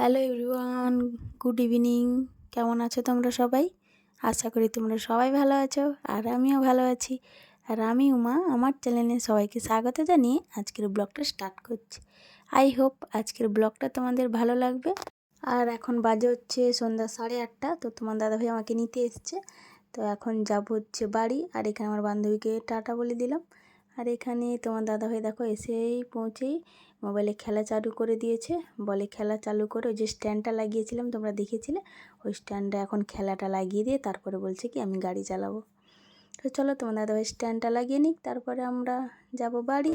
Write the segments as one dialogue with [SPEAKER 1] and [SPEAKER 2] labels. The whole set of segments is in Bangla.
[SPEAKER 1] হ্যালো এভরিওয়ান গুড ইভিনিং কেমন আছো তোমরা সবাই? আশা করি তোমরা সবাই ভালো আছো আর আমিও ভালো আছি। আর আমি উমা, আমার চ্যানেলে সবাইকে স্বাগত জানিয়ে আজকের ব্লগটা স্টার্ট করছি। আই হোপ আজকের ব্লগটা তোমাদের ভালো লাগবে। আর এখন বাজে হচ্ছে সন্ধ্যা সাড়ে আটটা, তো তোমার দাদাভাই আমাকে নিতে এসছে। তো এখন যাব হচ্ছে বাড়ি, আর এখানে আমার বান্ধবীকে টাটা বলে দিলাম। আর এখানে তোমার দাদাভাই দেখো এসেই পৌঁছেই মোবাইলে খেলা চালু করে দিয়েছে। বলে খেলা চালু করে ওই যে স্ট্যান্ডটা লাগিয়েছিলাম, তোমরা দেখেছিলে? ওই স্ট্যান্ডে এখন খেলাটা লাগিয়ে দিয়ে তারপরে বলছে কি, আমি গাড়ি চালাবো। তো চলো তোমার দাদাভাই স্ট্যান্ডটা লাগিয়ে নিক, তারপরে আমরা যাব বাড়ি।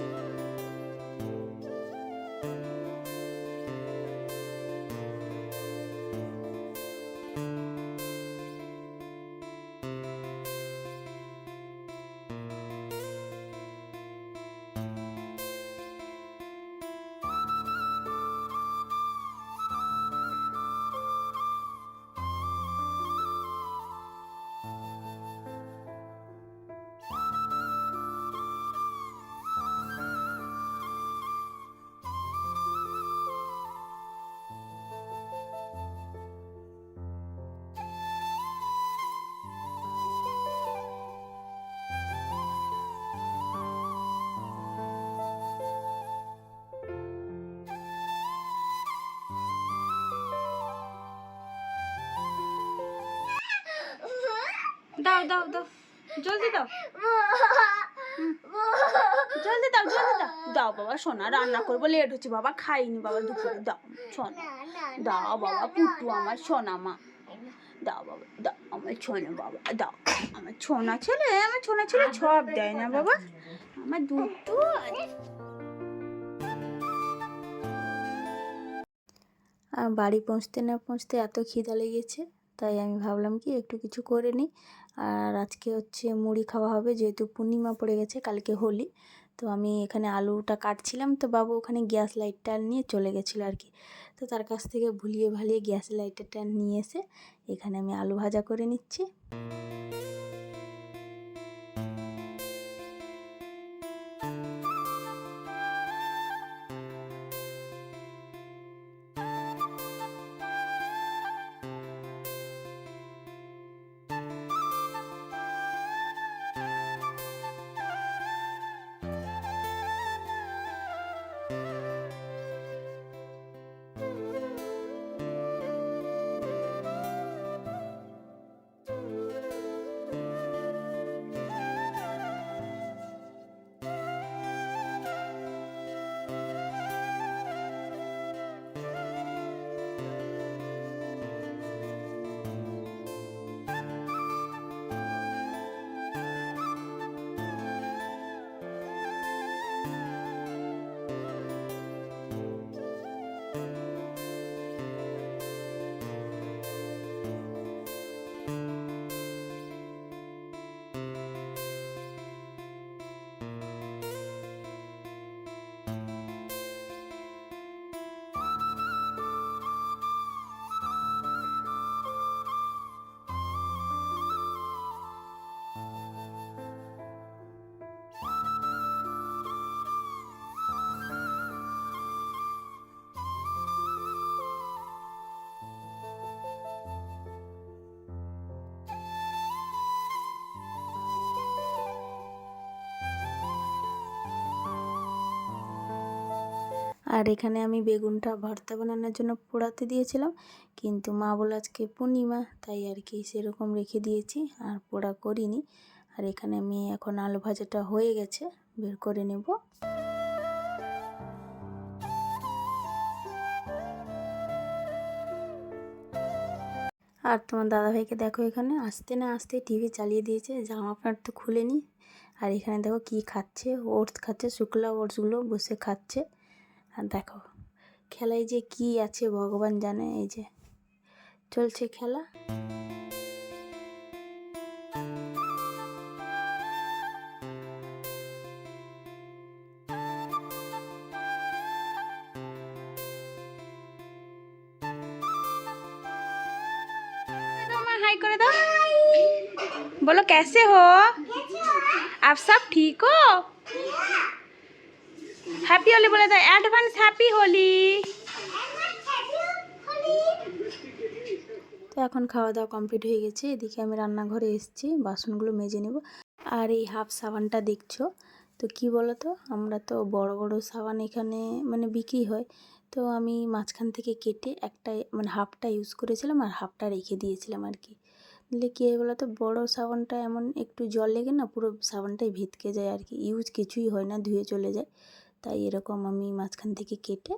[SPEAKER 1] দাও দাও দাও। জলদি দাও। জলদি দাও জলদি দাও। দাও বাবা, সোনা, রান্না করব লেট হচ্ছে বাবা, খাইনি বাবা, দুপুরে। দাও, সোনা। দাও বাবা, পুটু আমার সোনা মা। দাও বাবা, দাও, আমার ছোনা বাবা, দাও। আমার ছোনা ছেলে, আমার ছোনা ছেলে সব দেয় না বাবা। আমার দুটো আর বাড়ি পৌঁছতে না পৌঁছতে এত খিদা লেগেছে। তাই আমি ভাবলাম কি একটু কিছু করে নিই। আর আজকে হচ্ছে মুড়ি খাওয়া হবে, যেহেতু পূর্ণিমা পড়ে গেছে, কালকে হোলি। তো আমি এখানে আলুটা কাটছিলাম, তো বাবু ওখানে গ্যাস লাইটটা নিয়ে চলে গেছিল আর কি। তো তার কাছ থেকে ভুলিয়ে ভালিয়ে গ্যাস লাইটারটা নিয়ে এসে এখানে আমি আলু ভাজা করে নিচ্ছি। আর এখানে আমি বেগুনটা ভর্তা বানানোর জন্য পোড়াতে দিয়েছিলাম। কিন্তু মা বলে আজকে পূর্ণিমা, তাই আর কি সেরকম রেখে দিয়েছি আর পোড়া করিনি। আর এখানে আমি এখন আলু ভাজাটা হয়ে গেছে, বের করে নেব। আর তোমার দাদাভাইকে দেখো এখানে, আসতে না আসতে টিভি চালিয়ে দিয়েছে, জামা প্যান্ট তো খুলেনি। আর এখানে দেখো কি খাচ্ছে, ওটস খাচ্ছে, শুকলা ওটসগুলো বসে খাচ্ছে। আর দেখো খেলায় যে কি আছে ভগবান জানে এই যে চলছে খেলা हाय कर दो बोलो कैसे हो आप सब ठीक हो হ্যাপি হোলি বলে দাও অ্যাডভান্স হ্যাপি হোলি তো এখন খাওয়া দাওয়া কমপ্লিট হয়ে গেছে, এদিকে আমি রান্নাঘরে এসেছি, বাসনগুলো মেজে নেব। আর এই হাফ সাবানটা দেখছ? তো কি বলো তো আমরা তো বড় বড় সাবান এখানে মানে বিক্রি হয়। তো আমি মাঝখান থেকে কেটে একটা মানে হাফটা ইউজ করেছিলাম আর হাফটা রেখে দিয়েছিলাম আর কি। নিলে কী হয় বলো তো বড়ো সাবানটা এমন একটু জল লেগে না, পুরো সাবানটাই ভেতকে যায় আর কি। ইউজ কিছুই হয় না, ধুয়ে চলে যায়। তাই এরকম আমি মাঝখান থেকে কেটে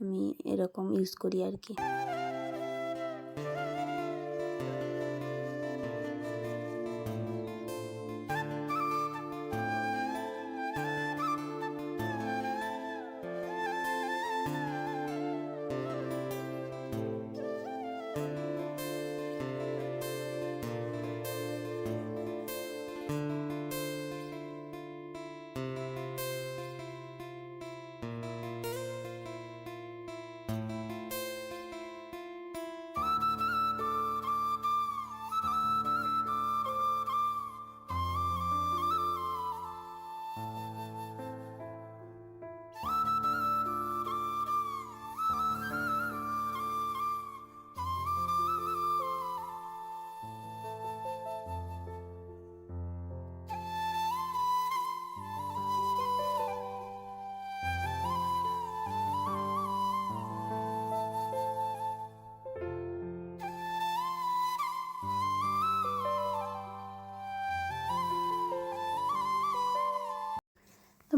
[SPEAKER 1] আমি এরকম ইউজ করি আর কি।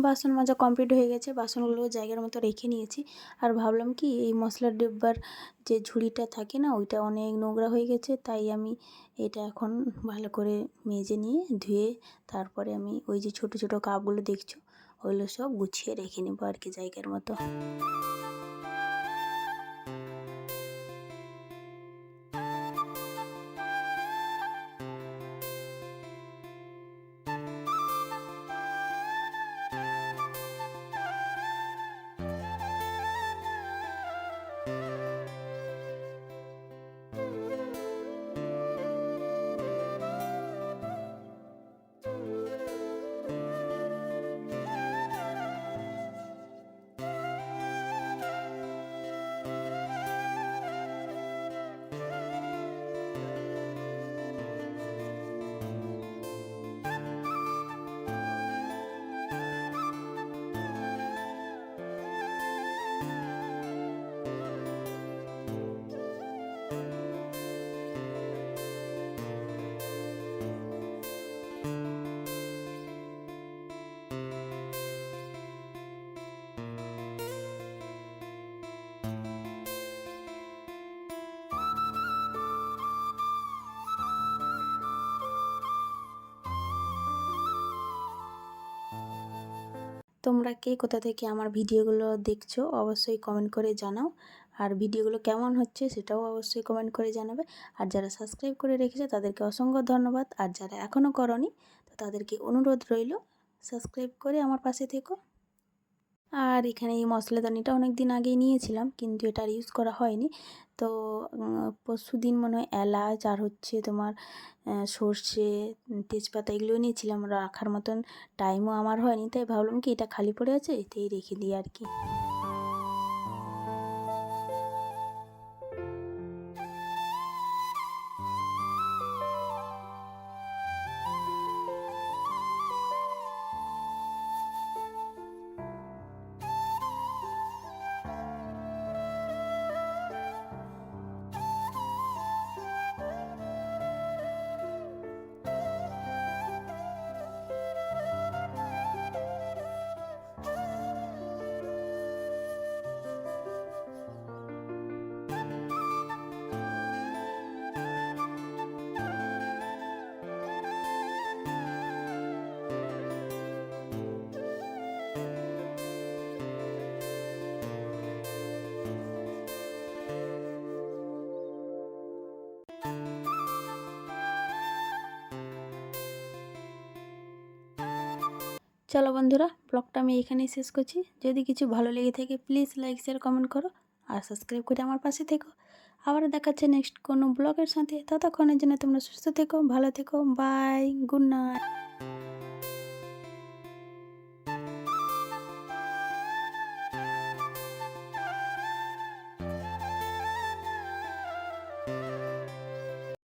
[SPEAKER 1] বাসন মাজা কমপ্লিট হয়ে গেছে, বাসনগুলো জায়গার মতো রেখে নিয়েছি। আর ভাবলাম কি, এই মশলার ডিব্বার যে ঝুড়িটা থাকে না, ওইটা অনেক নোংরা হয়ে গেছে, তাই আমি এটা এখন ভালো করে মেজে নিয়ে ধুয়ে তারপরে আমি ওই যে ছোট ছোট কাপগুলো দেখছ ওইগুলো সব গুছিয়ে রেখে নেব আর কি জায়গার মতো। তোমরা কে কোথা থেকে আমার ভিডিওগুলো দেখছ, অবশ্যই কমেন্ট করে জানাও। আর ভিডিওগুলো কেমন হচ্ছে সেটাও অবশ্যই কমেন্ট করে জানাবে। আর যারা সাবস্ক্রাইব করে রেখেছে, তাদেরকে অসংখ্য ধন্যবাদ। আর যারা এখনও করনি, তো তাদেরকে অনুরোধ রইল সাবস্ক্রাইব করে আমার পাশে থেকো। আর এখানে এই মশলাদানিটা অনেক দিন আগেই নিয়েছিলাম, কিন্তু এটা আর ইউজ করা হয়নি। তো পরশু দিন মনে হয় এলাচ আর হচ্ছে তোমার সর্ষে তেজপাতা এগুলো নিয়েছিলাম। রাখার মতন টাইমও আমার হয়নি, তাই ভাবলাম কি এটা খালি পড়ে আছে, এতেই রেখে দিই আর কি। চলো বন্ধুরা, ব্লগটা আমি এখানেই শেষ করছি। যদি কিছু ভালো লেগে থাকে প্লিজ লাইক শেয়ার কমেন্ট করো আর সাবস্ক্রাইব করে আমার পাশে থেকো। আবার দেখাচ্ছে নেক্সট কোনো ব্লগের সাথে। ততক্ষণের জন্য তোমরা সুস্থ থেকো, ভালো থেকো বাই গুড নাইট